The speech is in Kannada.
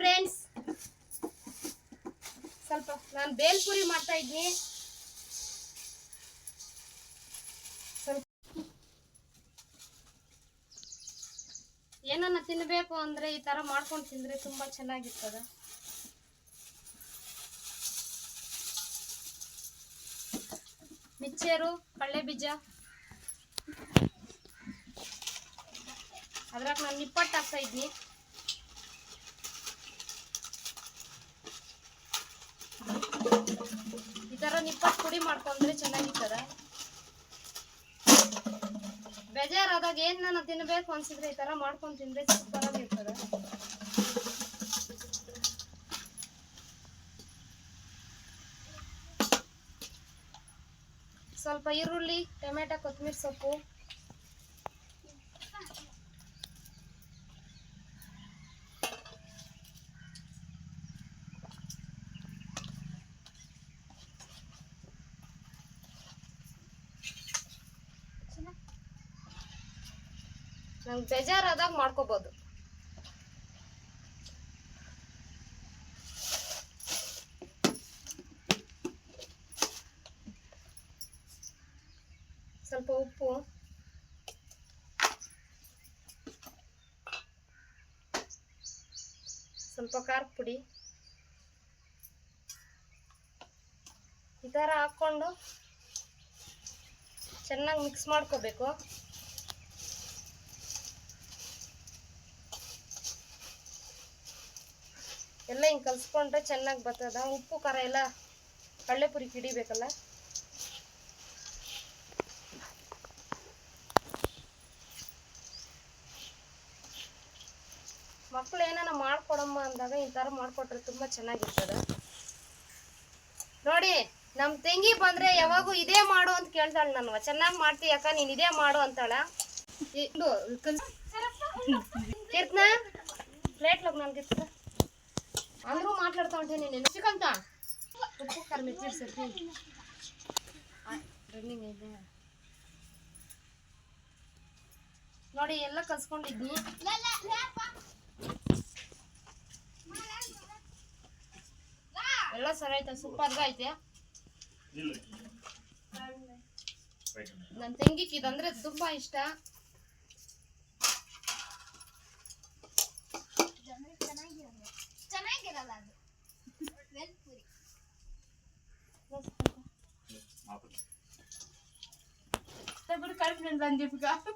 ಫ್ರೆಂಡ್ಸ್ ಸ್ವಲ್ಪ ನಾನು ಬೇಲ್ಪುರಿ ಮಾಡ್ತಾ ಇದ್ದೀನಿ ಸ್ವಲ್ಪ ಏನನ್ನ ತಿನ್ನಬೇಕು ಅಂದ್ರೆ ಈ ತರ ಮಾಡ್ಕೊಂಡು ತಿಂದ್ರೆ ತುಂಬಾ ಚೆನ್ನಾಗಿರ್ತದೆ. ಮಿಚ್ಚೇರು ಕಳ್ಳೆ ಬೀಜ. ಅದ್ರಾಗ ನಾನು ನಿಪ್ಪಟ್ಟು ಹಾಕ್ತಾ ಇದ್ನಿ. ಈ ತರ ನಿಪ್ಪಟ್ಟು ಪುಡಿ ಮಾಡ್ಕೊಂಡ್ರೆ ಚೆನ್ನಾಗಿರ್ತದ ಬೇಜಾರಾದಾಗ ಏನ್ ನಾನು ತಿನ್ಬೇಕು ಅನ್ಸಿದ್ರೆ ಈ ತರ ಮಾಡ್ಕೊಂಡ್ ತಿಂದ್ರೆ ಆಗಿರ್ತದ ಸ್ವಲ್ಪ ಈರುಳ್ಳಿ, ಟೊಮೆಟೊ, ಕೊತ್ತಂಬರಿ ಸೊಪ್ಪು. ನಂಗೆ ಬೇಜಾರಾದಾಗ ಮಾಡ್ಕೋಬಹುದು ಸ್ವಲ್ಪ ಉಪ್ಪು. ಸ್ವಲ್ಪ ಖಾರ ಪುಡಿ ಈ ಥರ ಹಾಕ್ಕೊಂಡು ಚೆನ್ನಾಗಿ ಮಿಕ್ಸ್ ಮಾಡ್ಕೋಬೇಕು. ಎಲ್ಲ ಹಿಂಗೆ ಕಲಿಸ್ಕೊಂಡ್ರೆ ಚೆನ್ನಾಗಿ ಬರ್ತದ. ಉಪ್ಪು, ಖಾರ ಎಲ್ಲ ಕಡಲೆಪುರಿ ಹಿಡಿಬೇಕಲ್ಲ? ಮಕ್ಕಳು ಏನಾನ ಮಾಡ್ಕೊಡಮ್ಮ ಅಂದಾಗ ಈ ಥರ ಮಾಡಿಕೊಟ್ರೆ ತುಂಬ ಚೆನ್ನಾಗಿರ್ತದೆ. ನೋಡಿ ನಮ್ಮ ತಂಗಿ ಬಂದರೆ ಯಾವಾಗೂ ಇದೇ ಮಾಡು ಅಂತ ಕೇಳ್ತಾಳೆ ನಾನು ಚೆನ್ನಾಗಿ ಮಾಡ್ತೀಯ ಅಕ್ಕ, ನೀನು ಇದೇ ಮಾಡು ಅಂತಾಳ. ಕೀರ್ತನ? ಪ್ಲೇಟ್ ಲಗ್ನ ನಾನು ಕಿತ್ತ మాట్లాడుతూ ಮಾತಾಡ್ತಾ నేను ಉಪ್ಪು ಖಾರ ಮೆಚ್ಚಿರ್ ಸರ್ತಿ ರನ್ನಿಂಗ್ ಇದೆ. ನೋಡಿ ಎಲ್ಲ ಕಲ್ಸ್ಕೊಂಡಿದ್ನಿ. ಎಲ್ಲ ಸರಿ ಐತೆ ಸೂಪರ್ ಐತೆ ನನ್ನ ತಂಗಿಗೆ ಇದಂದ್ರೆ ತುಂಬಾ ಇಷ್ಟ. ఇప్పుడు కడుపు నిండా అని చెప్పి కాదు